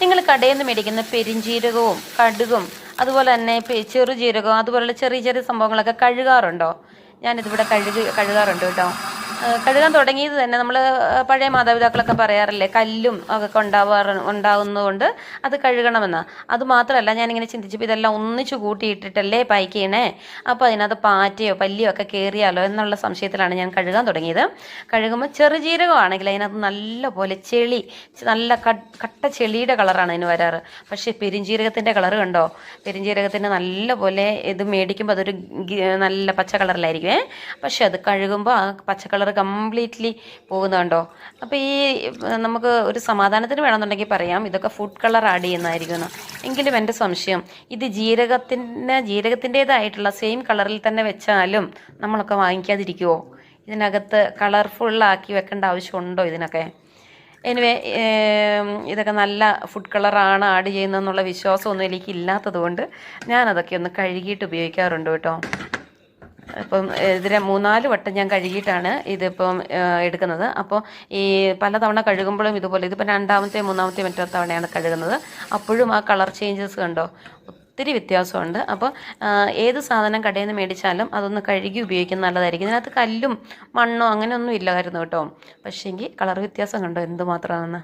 നിങ്ങൾ കടയിൽ നിന്ന് മേടിക്കുന്ന പെരിഞ്ജീരകവും കടുകും അതുപോലെ തന്നെ ചെറുജീരകവും അതുപോലുള്ള ചെറിയ ചെറിയ സംഭവങ്ങളൊക്കെ കഴുകാറുണ്ടോ? ഞാനിതിവിടെ കഴുകി കഴുകാറുണ്ട് കേട്ടോ. കഴുകാൻ തുടങ്ങിയത് തന്നെ നമ്മൾ പഴയ മാതാപിതാക്കളൊക്കെ പറയാറില്ലേ കല്ലും ഒക്കെ ഉണ്ടാവാറ് ഉണ്ടാകുന്നതുകൊണ്ട് അത് കഴുകണമെന്ന്. അത് മാത്രമല്ല ഞാനിങ്ങനെ ചിന്തിച്ചപ്പോൾ ഇതെല്ലാം ഒന്നിച്ചു കൂട്ടിയിട്ടിട്ടല്ലേ പായ്ക്കണേ? അപ്പോൾ അതിനകത്ത് പാറ്റയോ പല്ലിയോ ഒക്കെ കയറിയാലോ എന്നുള്ള സംശയത്തിലാണ് ഞാൻ കഴുകാൻ തുടങ്ങിയത്. കഴുകുമ്പോൾ ചെറുജീരകമാണെങ്കിൽ അതിനകത്ത് നല്ല പോലെ ചെളി നല്ല കട്ട്- കട്ട ചെളിയുടെ കളറാണ് അതിന് വരാറ്. പക്ഷേ പെരിഞ്ജീരകത്തിന്റെ കളർ കണ്ടോ? പെരിഞ്ജീരകത്തിന് നല്ല പോലെ ഇത് മേടിക്കുമ്പോൾ അതൊരു നല്ല പച്ച കളറിലായിരിക്കും പക്ഷെ അത് കഴുകുമ്പോൾ ആ പച്ച കളർ കംപ്ലീറ്റ്ലി പോകുന്നുണ്ടോ അപ്പോൾ ഈ നമുക്ക് ഒരു സമാധാനത്തിന് വേണമെന്നുണ്ടെങ്കിൽ പറയാം ഇതൊക്കെ ഫുഡ് കളർ ആഡ് ചെയ്യുന്നതായിരിക്കുമെന്ന് എങ്കിലും എന്റെ സംശയം ഇത് ജീരകത്തിന് ജീരകത്തിന്റേതായിട്ടുള്ള സെയിം കളറിൽ തന്നെ വെച്ചാലും നമ്മളൊക്കെ വാങ്ങിക്കാതിരിക്കുമോ ഇതിനകത്ത് കളർഫുള്ളാക്കി വെക്കേണ്ട ആവശ്യമുണ്ടോ ഇതിനൊക്കെ? എനിവേ ഇതൊക്കെ നല്ല ഫുഡ് കളറാണ് ആഡ് ചെയ്യുന്നതെന്നുള്ള വിശ്വാസമൊന്നും എനിക്കില്ലാത്തത് കൊണ്ട് ഞാനതൊക്കെ ഒന്ന് കഴുകിയിട്ട് ഉപയോഗിക്കാറുണ്ട് കേട്ടോ. ഇപ്പം ഇതിനെ മൂന്നാൽ വട്ടം ഞാൻ കഴുകിയിട്ടാണ് ഇതിപ്പം എടുക്കുന്നത്. അപ്പോൾ ഈ പലതവണ കഴുകുമ്പോഴും ഇതുപോലെ ഇതിപ്പോൾ രണ്ടാമത്തെ മൂന്നാമത്തെ മറ്റോ തവണയാണ് കഴുകുന്നത്. അപ്പോഴും ആ കളർ ചേഞ്ചസ് കണ്ടോ? ഒത്തിരി വ്യത്യാസമുണ്ട്. അപ്പോൾ ഏത് സാധനം കടയിൽ നിന്ന് മേടിച്ചാലും അതൊന്ന് കഴുകി ഉപയോഗിക്കുന്ന നല്ലതായിരിക്കും. ഇതിനകത്ത് കല്ലും മണ്ണോ അങ്ങനെയൊന്നും ഇല്ലായിരുന്നു കേട്ടോ. പക്ഷേങ്കിൽ കളർ വ്യത്യാസം കണ്ടോ? എന്തുമാത്രമാണെന്ന്